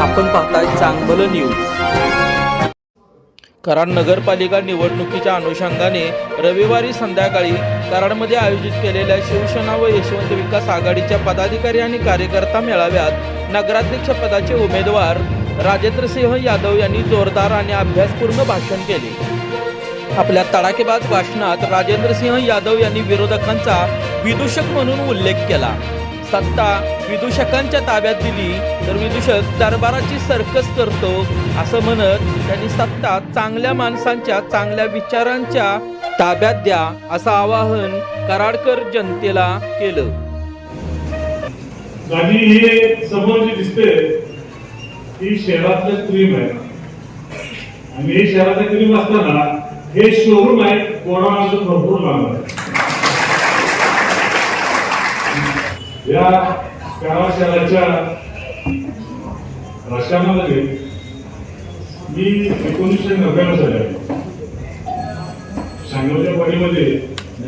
आपण पाहताय चांगलं न्यूज कराड नगरपालिका निवडणुकीच्या अनुषंगाने रविवारी संध्याकाळी कराडमध्ये आयोजित केलेल्या शिवसेना व यशवंत विकास आघाडीच्या पदाधिकारी आणि कार्यकर्ता मेळाव्यात नगराध्यक्ष पदाचे उमेदवार राजेंद्रसिंह यादव यांनी जोरदार आणि अभ्यासपूर्ण भाषण केले. आपल्या तडाखेबाज भाषणात राजेंद्रसिंह यादव यांनी विरोधकांचा विदूषक म्हणून उल्लेख केला. सत्ता विदूषकांच्या ताब्यात दिली तर विदूषक दरबाराची सर्कस करतो असं म्हणत त्यांनी सत्ता चांगल्या माणसांच्या चांगल्या विचारांच्या ताब्यात द्या असं आवाहन कराडकर जनतेला केलं. गाडी हे समोर जे दिसते ही शहरातलं क्रीम आहे. आणि हे शहरातलं क्रीम असताना हे शोरूम आहे कोणाचं भरपूर लांब आहे या कराड शहराच्या मी एकोणीसशे नव्याण्णव साली आलो शांगवच्या वाडीमध्ये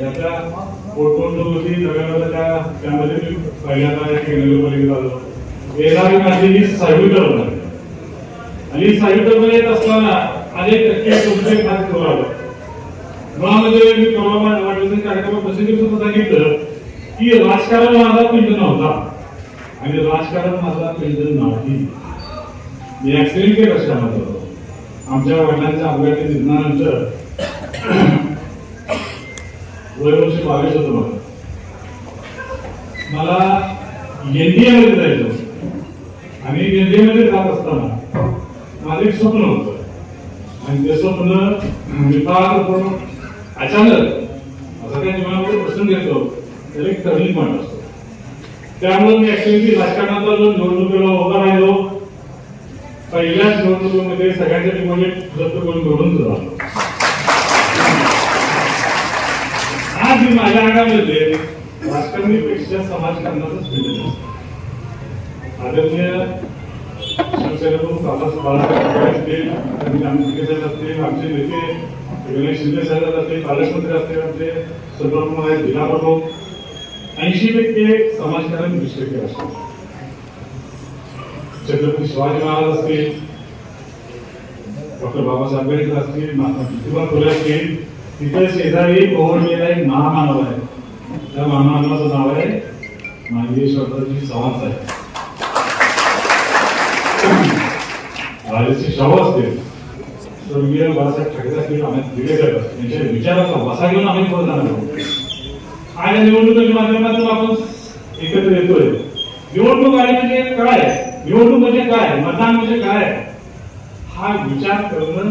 आता पोटपोट होती नव्याण्णवच्या त्या त्यामध्ये मी पहिल्यांदा एक नगरपालिकेत आलो. येणारी माझी ही सहावी टर्म आहे. आणि सहावी टर्म येत असताना अनेक टक्के तुमचे खास करू आलो मुळामध्ये मी कोरोना वाटलं कार्यक्रमात प्रसिद्धी सुद्धा सांगितलं. की राजकारण माझा पिंड नव्हता. आणि राजकारण माझा पिंड नाही. मी ऍक्सिडेंट केलं कशामध्ये होतो. आमच्या वडिलांच्या अपघाती निधनानंतर वय वर्ष बावीस होतो मला मला एनडीएमध्ये जायचं आणि एनडीएमध्ये जात असताना माझं एक स्वप्न होतं. आणि ते स्वप्न मी फार करून अचानक असं काही जीवनामध्ये प्रसंग येतो. त्याला एक टर्निंग पॉईंट असतो. त्यामुळे मी ऍक्च्युली राजकारणाचा जो निवडणुकीला उभा राहिलो पहिल्याच निवडणुकीमध्ये सगळ्यांच्या डिपॉझिट जप्त करून निवडून झालो आज मी माझ्या अंगामध्ये राजकारणीपेक्षा समाजकारणाचाच भेटत आदरणीय शिवसेनेतून आमचे नेते गणेश शिंदे साहेब असतील पालकमंत्री असतील आमचे सुब्रह्मण्य आहेत जिल्हा प्रमुख. ऐंशी टक्के समाजकारण वीस टक्के असतात छत्रपती शिवाजी महाराज असतील डॉक्टर बाबासाहेब आंबेडकर असतील महात्मा ज्योतिबा फुले असतील तिथे शेजारी ओव्हरलेला एक महामानव आहे. त्या महामानवाचं नाव आहे मानवीय शब्दाची चव्हाण आहे राजश्री शाहू असतील स्वर्गीय बाळासाहेब ठाकरे असतील आम्ही दिलेकर यांच्या विचाराचा वसा घेऊन आम्ही पुढे आहोत. आणि निवडणुकीच्या माध्यमातून आपण एकत्र येतोय. निवडणूक आली म्हणजे काय? निवडणूक म्हणजे काय? मतदान म्हणजे काय? हा विचार करणं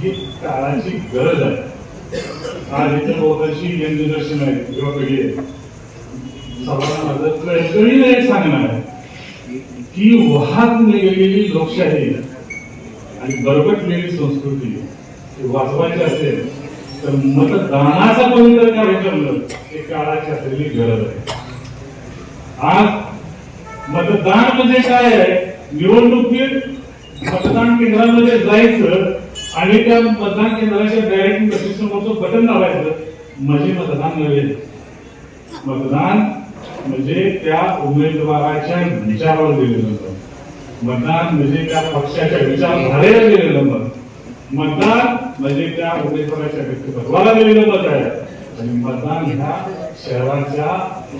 ही काळाची गरज आहे. आज इथे बहुतांशी यंग जनरेशन आहे किंवा पिढी आहे. सर्वांना माझं एक सांगणार आहे की वाहत गेलेली लोकशाही आणि बरबटलेली संस्कृती वाचवायची असेल तर मतदानाचा पवित्र कार्यक्रम हे काळाची असलेली गरज आहे. आज मतदान म्हणजे काय आहे? निवडणुकीत मतदान केंद्रामध्ये जायचं आणि त्या मतदान केंद्राच्या डायरेक्ट समोरचं बटन दाबायचं म्हणजे मतदान नव्हे. मतदान म्हणजे त्या उमेदवाराच्या विचारावर दिलेलं होतं मतदान म्हणजे त्या पक्षाच्या विचारधारेवर दिलेलं मत मतदान म्हणजे त्या उमेदवाराच्या व्यक्तिमत्वाला दिलेलं मत आहे. आणि मतदान ह्या शहराच्या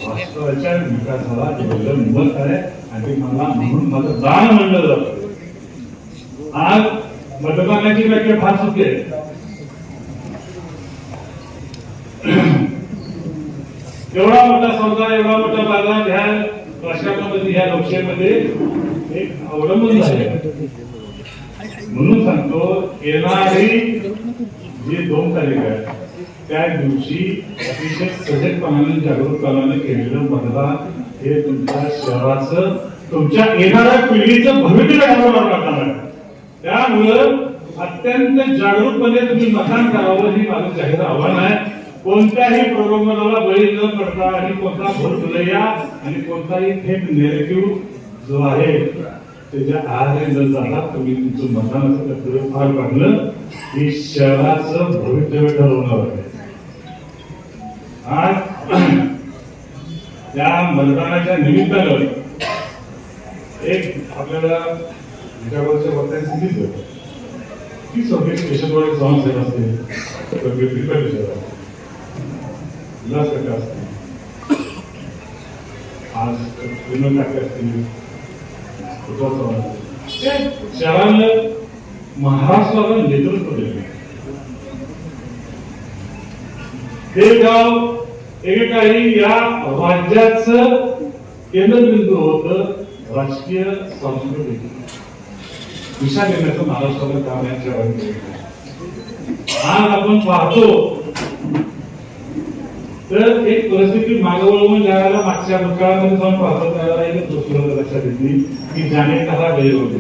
वास्तवाच्या विकासाला दिलेलं मत आहे. आणि मला म्हणून मतदान म्हणलं जात आज मतदानाची व्याख्या फार चुकी आहे. एवढा मोठा सौदा एवढा मोठा बाजार ह्या राष्ट्रामध्ये ह्या लोकशाहीमध्ये एक अवलंबून झाले म्हणून सांगतो येणारी जे दोन तारीख आहे त्या दिवशी अतिशय सजगपणाने जागरूकपणाने केलेलं मतदान हे तुमच्या शहराचं तुमच्या येणाऱ्या पिढीचं भविष्य घडवणार आहे. त्यामुळं अत्यंत जागरूकपणे तुम्ही मतदान करावं हे माझं जाहीर आव्हान आहे. कोणत्याही प्रलोभनाला बळी न पडता आणि कोणता भरतुलया आणि कोणताही थेट नेरेटिव्ह जो आहे त्याच्या आहारी जर जाता तुम्ही तुमचं मतदानाचं कर्तव्य पार पाडलं ही शहराचं भवितव्य ठरवणार आहे. आज त्या मतदानाच्या निमित्तानं एक आपल्याला विचारवरच्या वक्त्यांनी सांगितलं की सगळ्याची देशद्रोही समाजसेवा असते तर प्रिपेअर विचार उल्हासकट्टा असते आज विनोद ठाकरे असतील उद्धव चव्हाण असतील. महाराष्ट्राला नेतृत्व दिले हे गाव एके काही या राज्याच केंद्रबिंदू होत राजकीय सांस्कृतिक दिशा देण्याचं महाराष्ट्राला काम या शहराने आज आपण पाहतो तर एक परिस्थिती मागे जाण्याला मागच्या भूतकाळामध्ये जाऊन पाहतो त्याला एक गोष्ट लक्षात येते की जाणे कसा गैर होते.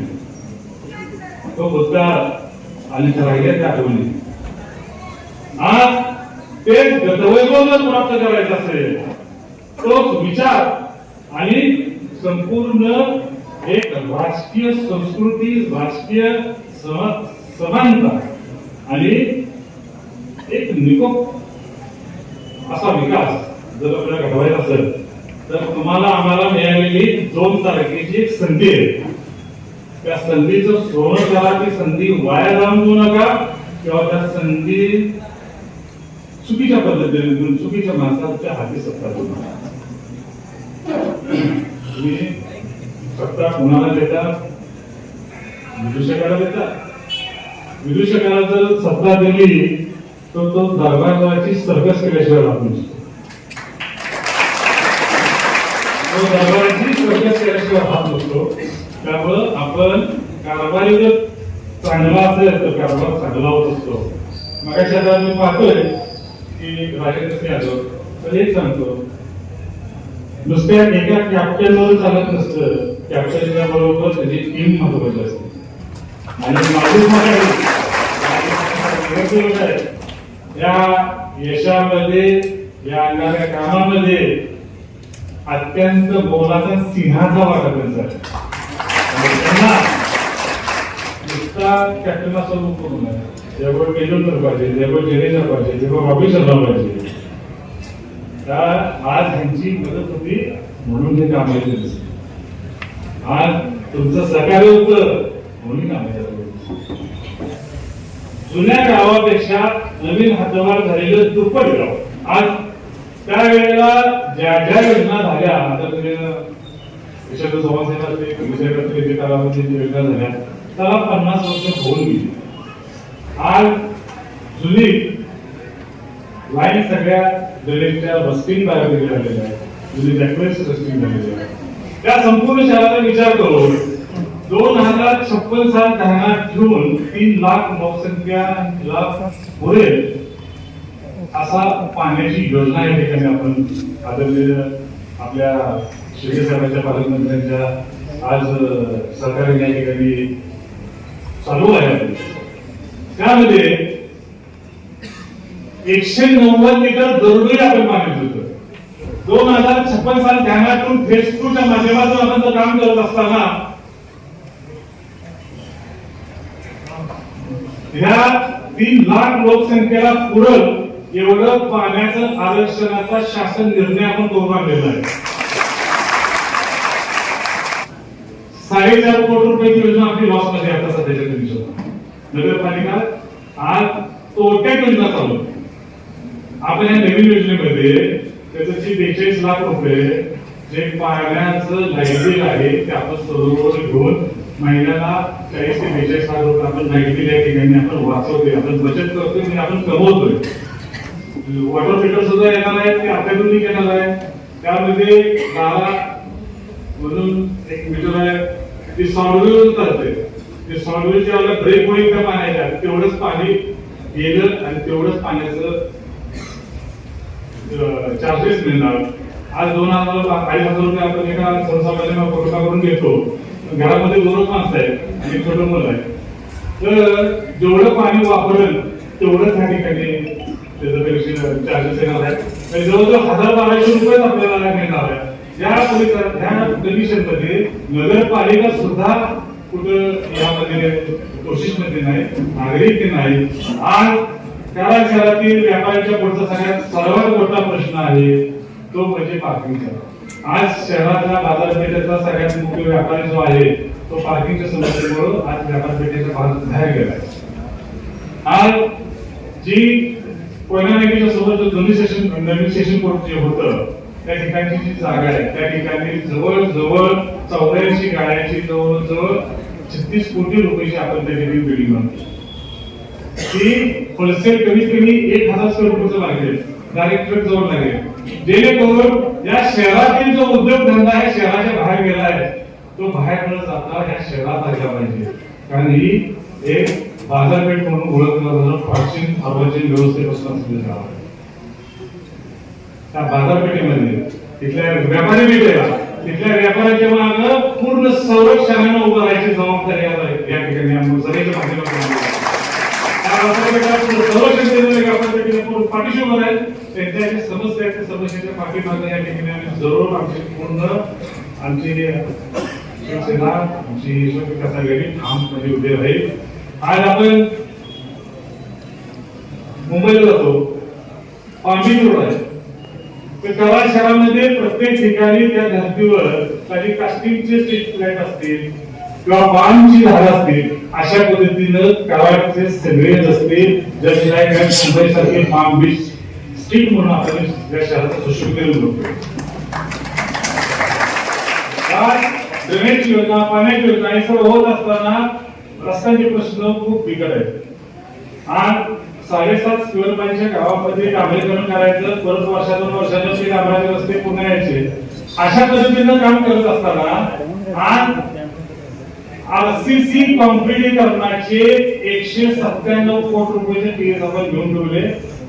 तो भूतकाळ आणि राहिल्या त्या आठवणी आज ते गतवैभव जर प्राप्त करायचं असेल तोच विचार आणि संपूर्ण एक राजकीय संस्कृती राजकीय समानता आणि एक निकोप असा विकास जर आपल्याला घडवायचा असेल तर तुम्हाला आम्हाला मिळालेली दोन तारखेची एक संधी आहे. त्या संधीचं सोनं करा ती संधी वाया जाऊन देऊ नका किंवा त्या संधी चुकीच्या पद्धतीने देऊन चुकीच्या माणसाच्या हाती सत्ता देऊ तुम्ही सत्ता कुणाला देता? विदूषकाला देता. विदूषकाला जर सत्ता दिली तर तो दरबारची सर्कस केल्याशिवाय राहत नाही तो दरबाराची सर्कस केल्याशिवाय राहत नसतो त्यामुळं आपण कारभारी जर चांगला असेल तर कारभार चांगला होत असतो मग आता मी पाहतोय की राजेंद्र सिंह यादव तर हेच सांगतो नुसत्या एका कॅप्टनवर चालत नसतं कॅप्टनच्या बरोबर त्याची टीम महत्वाची असते आणि माझी मत आहे, या यशामध्ये या येणाऱ्या कामामध्ये अत्यंत मोलाचा सिंहाचा वाटा त्यांचा त्यांना नुसता कॅप्टन असं लोक करू नये जेव्हा तेंडुलकर पाहिजे जेव्हा जडेजा पाहिजे जेव्हा रॉबी शर्मा पाहिजे. त्या आज ह्यांची मदत होती म्हणून हे काम येते आज तुमचं सहकार्य होतं म्हणून काम येतं जुन्या गावापेक्षा नवीन हातभार झालेलं दुप्पट गाव आज त्या वेळेला ज्या ज्या योजना झाल्या आता तुम्ही समाजसेवा असते विषयपत्र कालावधी योजना झाल्या त्याला पन्नास वर्ष होऊन गेली. आज जुनी लाईन सगळ्या बिल्डिंगच्या वस्तीन बाहेर झालेल्या आहेत. जुनी नेटवर्क रस्टिंग झालेल्या आहेत. त्या संपूर्ण शहराचा विचार करून दोन हजार छप्पन साल ध्यानात ठेवून तीन लाख लोकसंख्या लाख पुरेल असा पाण्याची योजना या ठिकाणी आपण आदरणीय आपल्या शिर्के साहेबांच्या पालकमंत्र्यांच्या आज सरकारने या ठिकाणी चालू आहे. त्यामध्ये एकशे नव्वद लिटर दरडोई आपण पाणी देतो दोन हजार छप्पन साल ध्यानातून फेज टूच्या माध्यमातून आपण जर काम करत असताना ह्या तीन लाख लोकसंख्येला पुरल एवढं पाण्याचं आरक्षणाचा शासन निर्णय आपण करून आणलेला आहे. साडेचार कोटी रुपयाची योजना आपली लॉसमध्ये आता सध्याच्या कंडिशन नगरपालिका आज तोट्यात योजना चालू आपण या नवीन योजनेमध्ये त्याचं बेचाळीस लाख रुपये जे पाण्याचं लाइट आहे ते आपण सर्व घेऊन महिन्याला चाळीस ते बेचाळीस लाख रुपये आपण लाइट बिल या ठिकाणी आपण वाचवतोय आपण बचत करतोय म्हणजे आपण कमवतोय. वॉटर फिल्टर सुद्धा येणार आहे ते अत्याधुनिक येणार आहे. त्यामध्ये बारा म्हणून एक मीटर आहे ती सॉल्व्हेल करते ते सॉल्व्हेलच्या ज्यावेळेला ब्रेक होईल त्या पाण्याच्या तेवढंच पाणी गेलं आणि तेवढंच पाण्याचं चार्जेस मिळणार. आज दोन हजार अडीच हजार रुपये आपण एका सर्वसामान्य करून घेतो. घरामध्ये दोनच माणसं आहेत आणि एक छोटं मुलं आहे. तर जेवढं पाणी वापरेल तेवढं त्या ठिकाणी त्याचं कनेक्शन चार्जेस येणार आहे म्हणजे जवळजवळ हजार बाराशे रुपये आपल्याला मिळणार आहे या परिसरात ह्या कंडिशनमध्ये नगरपालिका सुद्धा कुठं यामध्ये कोशिशमध्ये नाही नागरिक नाही. आज त्या शहरातील व्यापाऱ्यांच्या पुढचा सगळ्यात सर्वात मोठा प्रश्न आहे तो म्हणजे पार्किंगचा आज शहरातला बाजारपेठेचा सगळ्यात मुख्य व्यापारी जो आहे तो पार्किंगच्या समस्येमुळे आज व्यापारपेठेच्या बाहेर बाहेर गेलाय. आज जी कोयना नदीच्या सोबत जो जुनी सेशन नवीन सेशन कोर्ट जे होतं त्या ठिकाणची जी जागा आहे त्या ठिकाणी जवळजवळ चौऱ्याऐंशी गाड्यांची जवळजवळ छत्तीस कोटी रुपयाची आपण त्या ठिकाणी बिल्डिंग बांधतो ती होलसेल कमीत कमी एक हजार स्क्वेअर फुटचं लागेल. डायरेक्ट जवळ लागेल. जेणेकरून या शहरातील जो उद्योगधंदा आहे शहराच्या बाहेर गेला आहे तो बाहेर न जाता या शहरात आला पाहिजे. कारण ही एक बाजारपेठ म्हणून ओळखलं जाणारं प्राचीन सार्वजनिक व्यवस्थेपासून असलेलं गाव आहे. त्या बाजारपेठेमध्ये तिथल्या व्यापारी भेटेला तिथल्या व्यापाऱ्याच्या मागे पूर्ण संरक्षणानं उभं राहायची जबाबदारी या ठिकाणी संरक्षण देणाऱ्या पाठीशी उभं आहेत त्यांच्या ज्या समस्या आहेत त्या समस्येच्या पाठीमागे या ठिकाणी आम्ही जरूर आमची पूर्ण आमची शिवसेना आमची विकास आघाडी ठामपणे उभे राहील. आज आपण मुंबईला जातो. पांबी रोड आहे. कराड शहरामध्ये प्रत्येक ठिकाणी त्या धर्तीवर काही कास्टिंगचे स्ट्रीट लाइट असतील किंवा पानची झाड असतील अशा पद्धतीनं कराडचे सगळे रस्ते जसे मुंबई सारखे पाम बीच स्ट्रीट म्हणून आपण या शहराचं सुशोभीकरण करतो. आज ड्रेनेज योजना पाण्याची योजना हे सर्व होत असताना रस्त्यांचे प्रश्न खूप बिकट आहेत. आज साडेसात स्क्वेअर माईलच्या गावामध्ये डांबरीकरण करायचं परत वर्षा दोन वर्षातून ते डांबराचे रस्ते पुन्हा यायचे. अशा पद्धतीनं काम करत असताना आज आरसीसी कॉन्क्रिटीकरणाचे एकशे सत्त्याण्णव कोटी रुपयाचे केस आपण घेऊन ठेवले.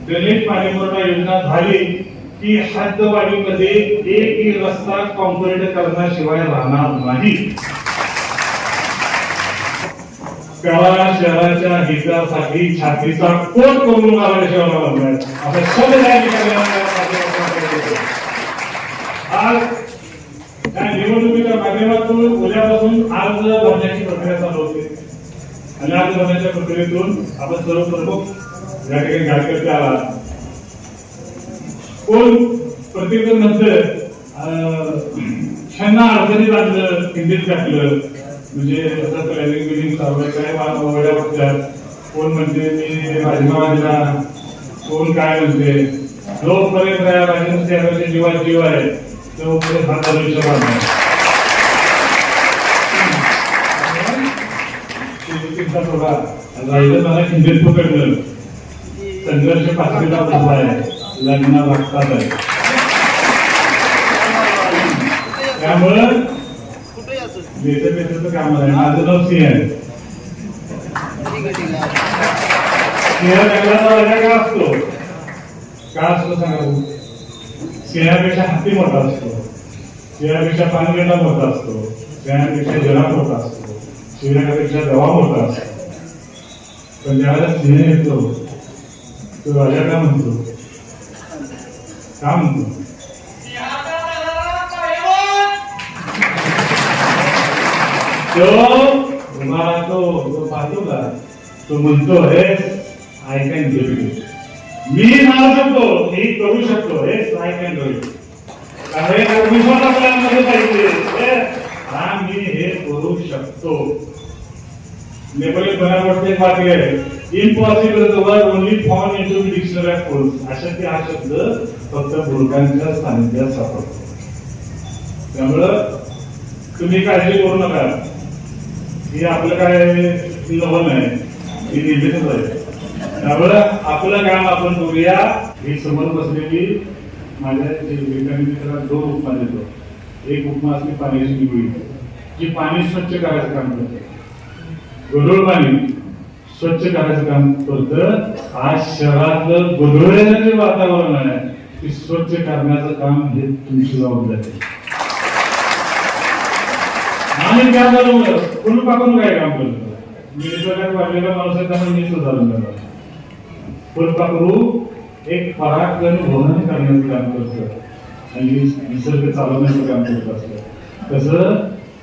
दलित पाणीपुरवठा योजना झाली की हद्दवाडीमध्ये एकही रस्ता कॉम्प्लीट करण्याशिवाय राहणार नाही. त्याला शहराच्या हितासाठी छातीचा कोट करून मारल्याशिवाय मला नाही. आपण आज आणि निवडणुकीच्या माध्यमातून उद्यापासून अर्ज भरण्याची प्रक्रिया चालू होते. आणि अर्ज भरण्याच्या प्रक्रियेतून आपण सर्व प्रमुख या ठिकाणी कार्यकर्ते आला कोण प्रत्येक नंतर त्यांना अडचणी लागलं हिंदीत टाकलं म्हणजे असं प्लॅनिंग बिलिंग चालू काय वड्या बघतात. कोण म्हणते मी भाजपा दिला कोण काय म्हणते. जोपर्यंत या राजन जीवात जीव आहे तोपर्यंत हा भविष्य नाही राहिलं मला पकडलं संघर्ष पाचवीला बसला आहे लग्न लागतात आहे त्यामुळं बेटर बेटरचं काम आहे माझं नाव सिंह आहे सिंह जंगलाचा राजा का असतो का असतो सांगा भाऊ? सिंहापेक्षा हत्ती मोठा असतो सिंहापेक्षा पानगेंडा मोठा असतो सिंहापेक्षा जरा मोठा असतो सिंहापेक्षा गवा मोठा असतो पण ज्यावेळेला सिंह येतो तो राजा का म्हणतो का म्हणतो तो तुम्हाला तो तो पाहतो का तो म्हणतो हे आय कॅन डू इट मी मारू शकतो मी करू शकतो हे नाही कॅन कारण विश्वास आपल्यामध्ये पाहिजे. हा मी हे करू शकतो. नेपोलियन बनावट एक वाक्य आहे. Impossible the word only form in to dictionary of force ते हा शब्द फक्त बुडकांच्या सानिध्यात सापडतो. त्यामुळं तुम्ही काळजी करू नका. हे आपलं काय नवल नाही हे निवेदन आहे. त्यामुळं आपलं काम आपण करूया हे समोर बसलेली माझ्या जे विवेकानंद दोन उपमा देतो. एक उपमा असली पाण्याची निवडी जी पाणी स्वच्छ करायचं काम करते. गढूळ पाणी स्वच्छ करायचं काम करतं. आज शहरातलं गोंधळलेलं जे वातावरण आहे. ते स्वच्छ करण्याचं काम हे तुमची जबाबदारी आणि त्या बरोबर फुल पाकून काय काम करतो मी निसर्गात वाढलेला माणूस आहे त्यामुळे मी सुधारून फुलपाखरू एक पराक्रम होणं करण्याचं काम करतं. आणि निसर्ग चालवण्याचं काम करत असतं. तसं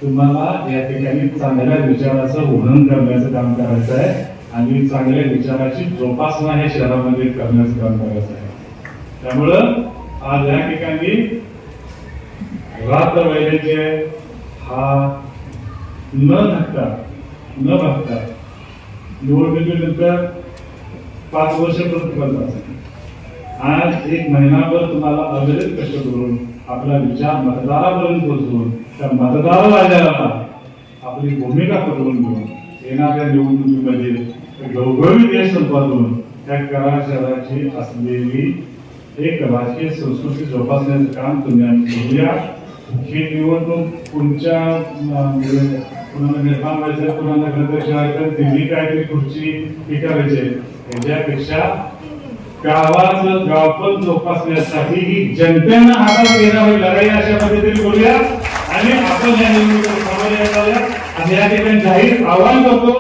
तुम्हाला या ठिकाणी चांगल्या विचाराचं वर्णन करण्याचं काम करायचं आहे. आणि चांगल्या विचाराची जोपासना हे शहरामध्ये करण्याचं काम करायचं आहे. त्यामुळं आज या ठिकाणी रात्र वैद्यचे हा न थकता न भागता निवडणुकीनंतर पाच वर्ष करतात आज एक महिनाभर तुम्हाला अविरत कष्ट करून आपला विचार मतदारापर्यंत पोहोचवून त्या मतदार राजाला आपली भूमिका पटवून घेऊन येणाऱ्या निवडणुकीमध्ये घवघवी देश संपादून त्या कराड शहराची असलेली एक राजकीय संस्कृती जोपासण्याचं काम तुम्ही आम्ही करूया. ही निवडणूक तुमच्या कुणाला म्हणजे निर्माण व्हायचं कुणाला ग्रंथ शिवायचं दिल्ली काहीतरी खुर्ची हे करायची याच्यापेक्षा गावाचं गावपण जोपासण्यासाठी ही जनतेनं हातात घेणारी म्हणजे लढाई अशा पद्धतीने बोलूया. आणि आपण या निवडणुकीत सामोरे जाऊया. आणि या ठिकाणी जाहीर आव्हान करतो.